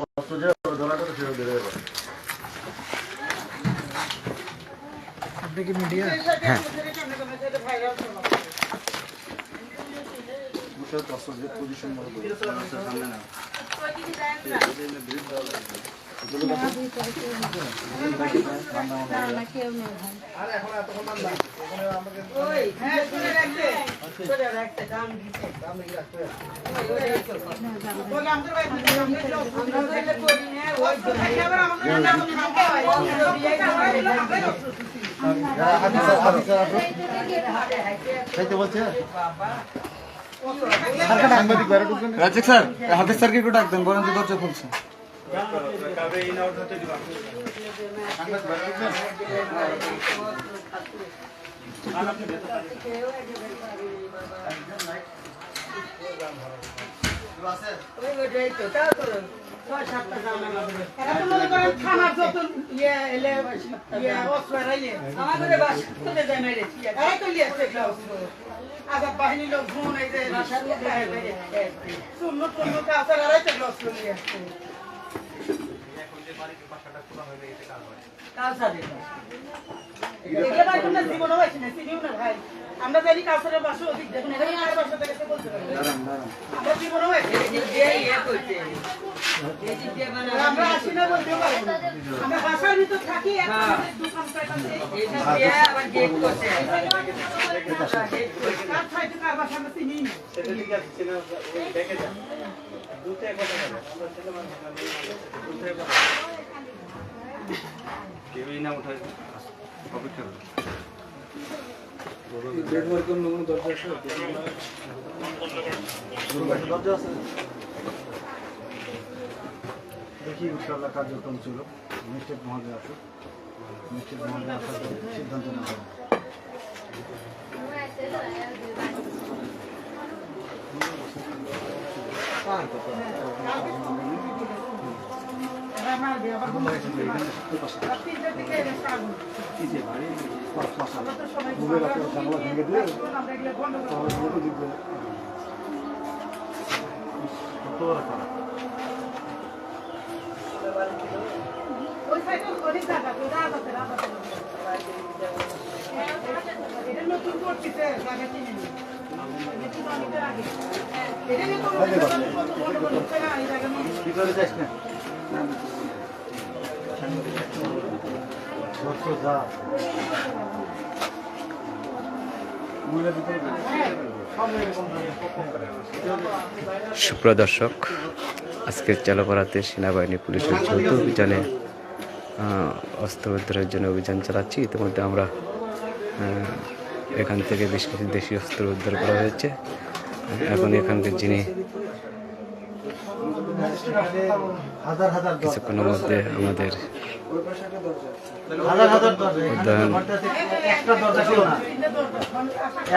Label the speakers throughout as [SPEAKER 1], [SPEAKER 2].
[SPEAKER 1] অস্ত্র যে ধরাটা তো ফেরত দেবে এবার।
[SPEAKER 2] আপনি কি মিডিয়া
[SPEAKER 3] হ্যাঁ
[SPEAKER 1] পারছ অস্ত্র যে পজিশন মতো সামনে না খাইতে বলছে? সাংবাদিক
[SPEAKER 3] স্যার হাফিজ স্যারকে একটু ডাক দেন বলেন তো দরজা খুলছে।
[SPEAKER 4] আজাদ বাহিনী লোক ঘুম এই যে শূন্য টূন্য কাউসার এরাই তো এগুলো অস্ত্র নিয়ে আসছে আমরা জানি কাউসারের বাসা অধিক দেখুন এখানে কার বাসা থেকে সে বলতে পারবে না। আমরা জীবনও পাইছি আমরা আসি না বলতেও পারব না। আমরা বাসার ভিতর থাকি সাইডে কার বাসা আমরা চিনি না।
[SPEAKER 1] দরজা আছে দেখি ইনশাল্লাহ কার্যক্রম ছিল মিস্টেক মহোদয় আসুক মিস্টেক মহোদয় আসার সিদ্ধান্ত নেওয়া
[SPEAKER 4] ওই সাইডে অনেক জায়গা রাত আছে, রাত আছে। এটা নতুন করতেছে, জায়গা চিনি না। এটা কিন্তু অনেকদিন আগে। এটা নিয়ে কোনো কত বড় বড় হচ্ছে না, এই জায়গা নিয়ে।
[SPEAKER 1] ভিতরে যাস না যত যা মহিলা ভিতরে সব এরকম
[SPEAKER 5] সুপ্রিয় দর্শক আজকের চালপাড়াতে সেনাবাহিনী পুলিশের যৌথ অভিযানে অস্ত্র উদ্ধারের জন্য অভিযান চালাচ্ছি ইতিমধ্যে আমরা এখান থেকে বেশ কিছু দেশি অস্ত্র উদ্ধার করা হয়েছে। এখন এখানকার যিনি কিছুক্ষণের মধ্যে আমাদের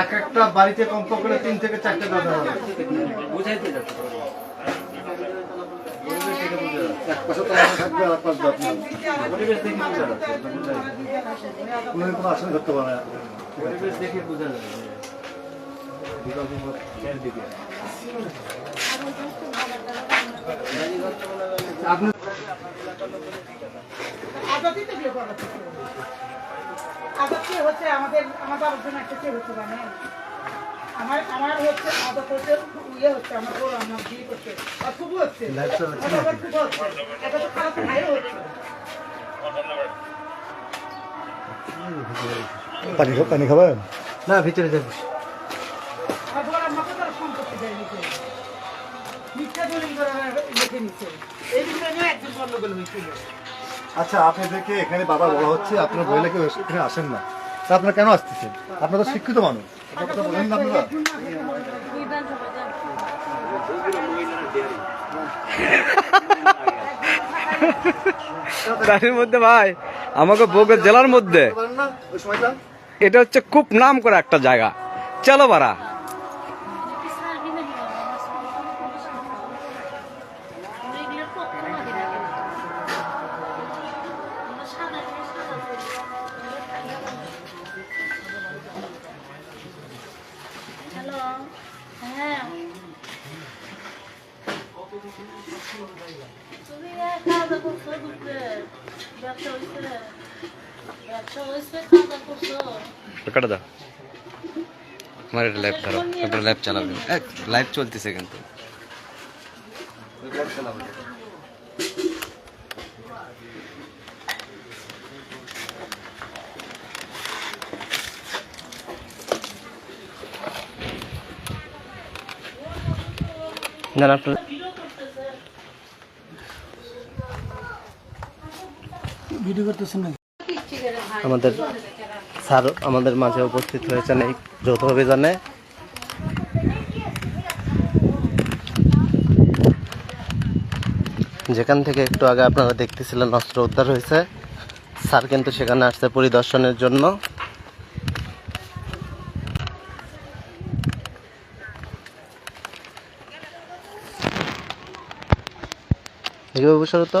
[SPEAKER 1] এক একটা বাড়িতে কমপক্ষে তিন থেকে চারটে দরজা হবে এক পাশে তো আমার থাকবে আর এক আপনার পরিবেশ দেখে বোঝা যাচ্ছে কোনো কোনো আসলে ধরতে পারে না। পরিবেশ দেখে বোঝা যাবে আপনি
[SPEAKER 4] আজাদই তো বিয়ে করা আজাদ কে হচ্ছে আমাদের আমার বাবার একটা কে হচ্ছে জানেন? আমার আমার হচ্ছে আজাদ হচ্ছে ইয়ে হচ্ছে আমার বড় আমার বিয়ে করছে আর খুব হচ্ছে। আমার খুব হচ্ছে। এটা তো খারাপ ভাইও হচ্ছে।
[SPEAKER 1] পানি পানি খাবেন? না ভিতরে যাবি
[SPEAKER 4] আর বড় আমাকে তারা সম্পত্তি দেয় নিতে মিথ্যা দলিল করে লিখে নিচ্ছে। এই বিষয়ে নিয়ে একদিন গন্ডগোল হয়েছিল
[SPEAKER 1] আচ্ছা আপনাদেরকে এখানে বাবা বলা হচ্ছে আপনার বইলে কেউ এখানে আসেন না। তা আপনারা কেন আসতেছেন? আপনারা তো শিক্ষিত মানুষ। এটা বলেন না আপনারা।
[SPEAKER 5] তার মধ্যে ভাই আমাকে বগুড়া জেলার মধ্যে। এটা হচ্ছে খুব নাম করা একটা জায়গা। চলো বারা
[SPEAKER 6] ব্যবসা হয়েছে ব্যবসা হয়েছে খাওয়া দাওয়া করছ
[SPEAKER 5] কেটে দাও আমার এটা লাইভ ধরো আপনার লাইভ চালাবেন লাইভ চলতেছে কিন্তু না না আপনার
[SPEAKER 2] ভিডিও করতেছেন নাকি?
[SPEAKER 7] আমাদের স্যার আমাদের মাঝে উপস্থিত হয়েছেন এই যৌথ অভিযানে। যেখান থেকে একটু আগে আপনারা দেখতেছিলেন, অস্ত্র উদ্ধার হয়েছে। স্যার কিন্তু সেখানে আসছে পরিদর্শনের জন্য। বাবু, সরু তো।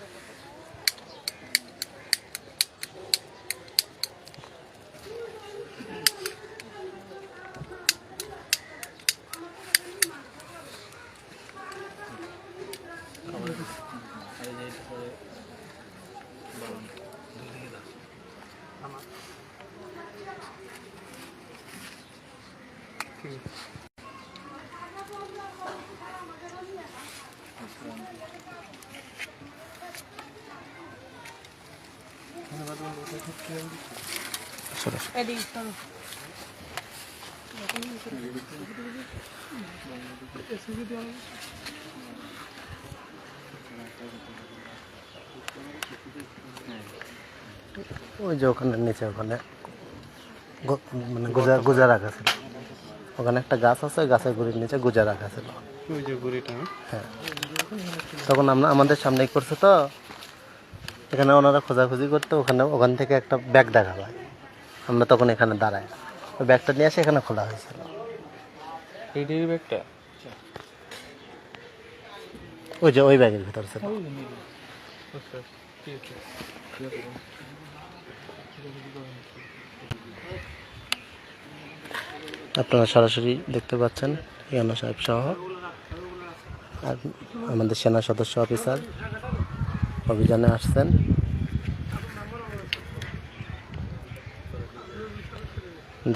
[SPEAKER 7] ওই যে ওখানে নিচে ওখানে মানে গুজা গুজা রাখা ওখানে একটা গাছ আছে গাছের গুড়ির নিচে গুজা রাখা ছিল হ্যাঁ? তখন আমরা আমাদের সামনেই করছে তো। এখানে ওনারা খোঁজাখুঁজি করতে ওখানে ওখান থেকে একটা ব্যাগ দেখা হয় আমরা তখন এখানে দাঁড়াই। ওই ব্যাগটা নিয়ে এসে এখানে খোলা হয়েছিল।
[SPEAKER 3] ব্যাগটা?
[SPEAKER 7] ওই যে ওই ব্যাগের ভিতর ছিল। আপনারা সরাসরি দেখতে পাচ্ছেন ইয়ানো সাহেব সহ আর আমাদের সেনা সদস্য অফিসার অভিযানে আসছেন।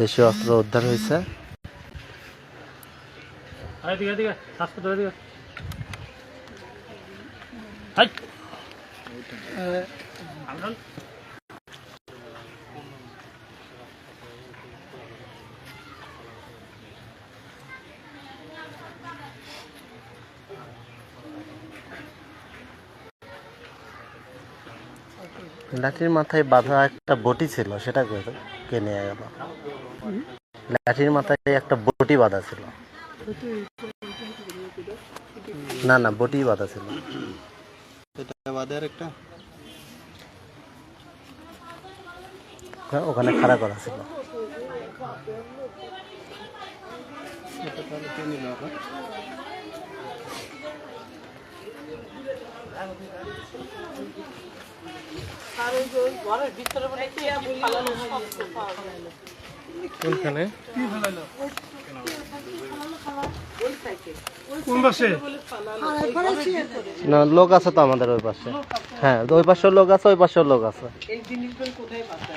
[SPEAKER 7] দেশীয় অস্ত্র উদ্ধার হয়েছে। লাঠির মাথায় বাঁধা একটা বটি ছিল সেটা কে- নিয়ে গেল? লাঠির মাথায় একটা বটি বাঁধা ছিল। না না বটি বাঁধা ছিল।
[SPEAKER 3] একটা?
[SPEAKER 7] ওখানে- খাড়া করা ছিল।
[SPEAKER 4] আর ওই না।
[SPEAKER 3] কোনখানে?
[SPEAKER 2] কোন পাশে?
[SPEAKER 7] না লোক আছে তো আমাদের ওই পাশে। হ্যাঁ ওই পাশের লোক আছে ওই পাশের লোক আছে।
[SPEAKER 4] এই জিনিসগুলো কোথায় পাতা